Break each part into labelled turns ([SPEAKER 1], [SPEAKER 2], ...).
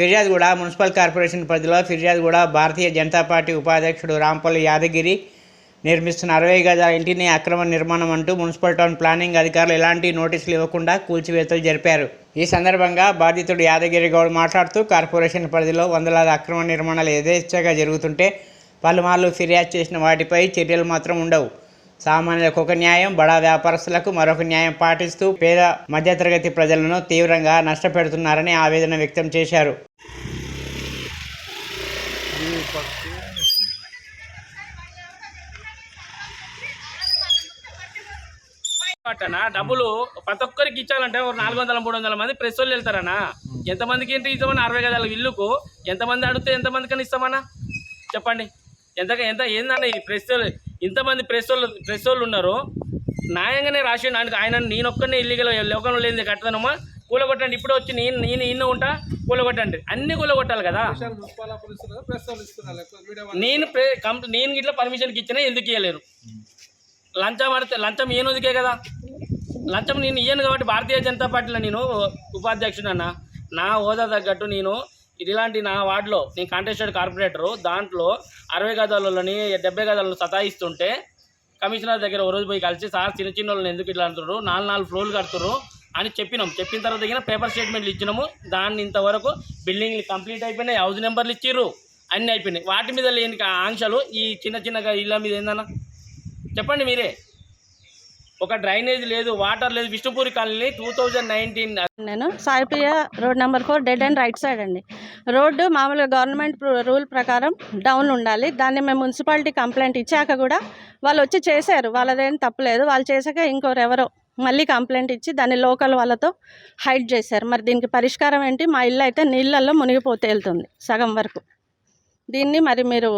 [SPEAKER 1] ఫిర్యాదుగూడ municipal corporation పరిధిలో ఫిర్యాదుగూడ Bharatiya Janata party ఉపాధ్యక్షుడు రాంపల్లి యాదగిరి నిర్మిస్తున్న అరవై గజాల ఇంటిని అక్రమ నిర్మాణం అంటూ మున్సిపల్ టౌన్ ప్లానింగ్ అధికారులు ఎలాంటి నోటీసులు ఇవ్వకుండా కూల్చివేతలు జరిపారు. ఈ సందర్భంగా బాధితుడు యాదగిరి గౌడ్ మాట్లాడుతూ కార్పొరేషన్ పరిధిలో వందలాది అక్రమ నిర్మాణాలు యథేచ్ఛగా జరుగుతుంటే పలుమార్లు ఫిర్యాదు చేసిన వాటిపై చర్యలు మాత్రం ఉండవు. సామాన్యులకు ఒక న్యాయం బడా వ్యాపారస్తులకు మరొక న్యాయం పాటిస్తూ పేద మధ్యతరగతి ప్రజలను తీవ్రంగా నష్టపెడుతున్నారని ఆవేదన వ్యక్తం చేశారు.
[SPEAKER 2] అట్టనా డబ్బులు ప్రతి ఒక్కరికి ఇచ్చాలంటే ఒక నాలుగు వందల మూడు వందల మంది ప్రెస్ వాళ్ళు వెళ్తారనా ఎంతమందికి ఏంటి ఇస్తామన్నా అరవై గదాల ఇల్లుకు ఎంతమంది అడిగితే ఎంతమందికని ఇస్తామన్నా చెప్పండి. ఎంత ఎంత ఏందన్న ఈ ప్రెస్ ఇంతమంది ప్రెస్ వాళ్ళు ప్రెస్ వాళ్ళు ఉన్నారు. న్యాయంగానే రాసి ఆయన ఆయన నేను ఒక్కనే ఇల్లీగల్ లోకంలో లేని కట్టదనమ్మా కూలగొట్టండి ఇప్పుడే వచ్చి నేను నేను ఇన్న ఉంటా? కూలగొట్టండి. అన్ని కూలగొట్టాలి కదా? నేను నేను ఇట్లా పర్మిషన్కి ఇచ్చినా ఎందుకు ఇవ్వలేరు లంచం అడితే లంచం ఈయనదికే కదా? లంచం నేను ఇయ్యను కాబట్టి భారతీయ జనతా పార్టీలో నేను ఉపాధ్యక్షుడు అన్న నా హోదా తగ్గట్టు నేను ఇలాంటి నా వార్డులో నేను కాంటెస్టెడ్ కార్పొరేటరు దాంట్లో అరవై గదాలని డెబ్బై గదాలను సతాయిస్తుంటే కమిషనర్ దగ్గర ఓ రోజు పోయి కలిసి సార్ చిన్న చిన్న వాళ్ళని ఎందుకు ఇట్లా అంటున్నారు నాలుగు నాలుగు ఫ్లోర్లు కడుతున్నారు అని చెప్పినాం. చెప్పిన తర్వాత దగ్గర పేపర్ స్టేట్మెంట్లు ఇచ్చినాము. దాన్ని ఇంతవరకు బిల్డింగ్లు కంప్లీట్ అయిపోయినాయి హౌస్ నెంబర్లు ఇచ్చిర్రు. అన్నీ అయిపోయినాయి. వాటి మీద లేని ఆంక్షలు ఈ చిన్న చిన్నగా ఇళ్ళ మీద ఏందన్నా? చెప్పండి మీరే. ఒక డ్రైనేజ్ లేదు వాటర్ లేదు Vishnupuri colony two thousand nineteen
[SPEAKER 3] నేను Saipriya road number four dead end right side అండి. రోడ్డు మామూలుగా గవర్నమెంట్ రూల్ ప్రకారం డౌన్ ఉండాలి. దాన్ని మేము మున్సిపాలిటీ కంప్లైంట్ ఇచ్చాక కూడా వాళ్ళు వచ్చి చేశారు. వాళ్ళదేం తప్పలేదు వాళ్ళు చేశాక ఇంకోరెవరో మళ్ళీ కంప్లైంట్ ఇచ్చి దాన్ని లోకల్ వాళ్ళతో హైడ్ చేశారు. మరి దీనికి పరిష్కారం ఏంటి? మా ఇల్లు అయితే నీళ్ళల్లో మునిగిపోతే వెళ్తుంది సగం వరకు. దీన్ని మరి మీరు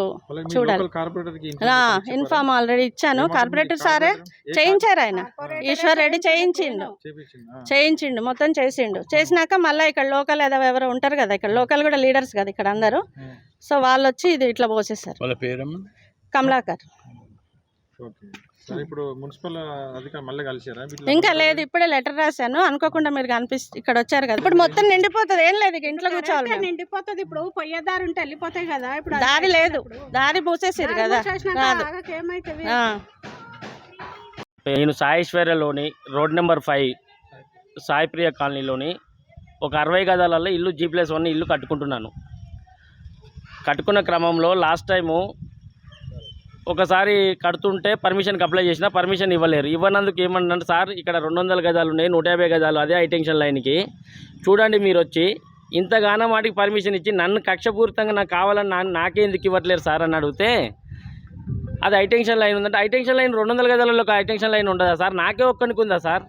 [SPEAKER 3] చూడాలి. ఇన్ఫామ్ ఆల్రెడీ ఇచ్చాను. కార్పొరేటర్ సారే చేయించారు ఆయన. ఈశ్వర్ రెడ్డి చేయించిండు. చేయించిండు. మొత్తం చేసిండు. చేసినాక మళ్ళీ ఇక్కడ లోకల్ ఏదో ఎవరో ఉంటారు కదా ఇక్కడ లోకల్ కూడా లీడర్స్ కదా ఇక్కడ అందరూ. సో వాళ్ళు వచ్చి ఇది ఇట్లా పోసేసారు
[SPEAKER 4] వాళ్ళ పేరమ్మా?
[SPEAKER 3] కమలాకర్.
[SPEAKER 5] ఇప్పుడు మున్సిపల్ అధికారులు మళ్ళీ కలిసారా? వీటిలో
[SPEAKER 3] ఇంకా లేదు ఇప్పుడే లెటర్ రాశాను. అనుకోకుండా మీరు కనిపిస్తే ఇక్కడ వచ్చారు కదా. ఇప్పుడు మొత్తం నిండిపోతుంది. ఏం లేదు ఇక ఇంట్లో కూర్చోవాలి.
[SPEAKER 6] నిండిపోతుంది. ఇప్పుడు పొయ్యేదారు ఉంటే వెళ్ళిపోతాయి కదా. ఇప్పుడు
[SPEAKER 3] దారి లేదు. దారి పూసేసారు కదా.
[SPEAKER 2] నేను సాయేశ్వర్యలోని రోడ్ నెంబర్ ఫైవ్ సాయిప్రియ కాలనీలోని ఒక అరవై గదాలలో ఇల్లు జీ ప్లస్ వన్ ఇల్లు కట్టుకుంటున్నాను. కట్టుకున్న క్రమంలో లాస్ట్ టైము ఒకసారి కడుతుంటే పర్మిషన్కి అప్లై చేసినా పర్మిషన్ ఇవ్వలేరు. ఇవ్వనందుకు ఏమన్నా సార్ ఇక్కడ రెండు వందల గజాలు ఉన్నాయి నూట యాభై గజాలు అదే హైటెన్షన్ లైన్కి. చూడండి మీరు వచ్చి ఇంతగానో వాటికి పర్మిషన్ ఇచ్చి నన్ను కక్షపూరితంగా నాకు కావాలని నా నాకే ఎందుకు ఇవ్వట్లేరు సార్? అని అడిగితే అది హైటెన్షన్ లైన్ ఉందంటే. హైటెన్షన్ లైన్ రెండు వందల గజాలలో ఒక హైటెన్షన్ లైన్ ఉండదా సార్? నాకే ఒక్కనికి ఉందా సార్?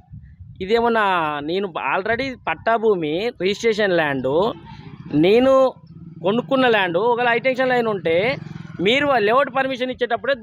[SPEAKER 2] ఇదేమన్నా నేను ఆల్రెడీ పట్టాభూమి రిజిస్ట్రేషన్ ల్యాండు నేను కొనుక్కున్న ల్యాండ్ ఒకవేళ హైటెన్షన్ లైన్ ఉంటే మీరు లేఅవుట్ పర్మిషన్ ఇచ్చేటప్పుడే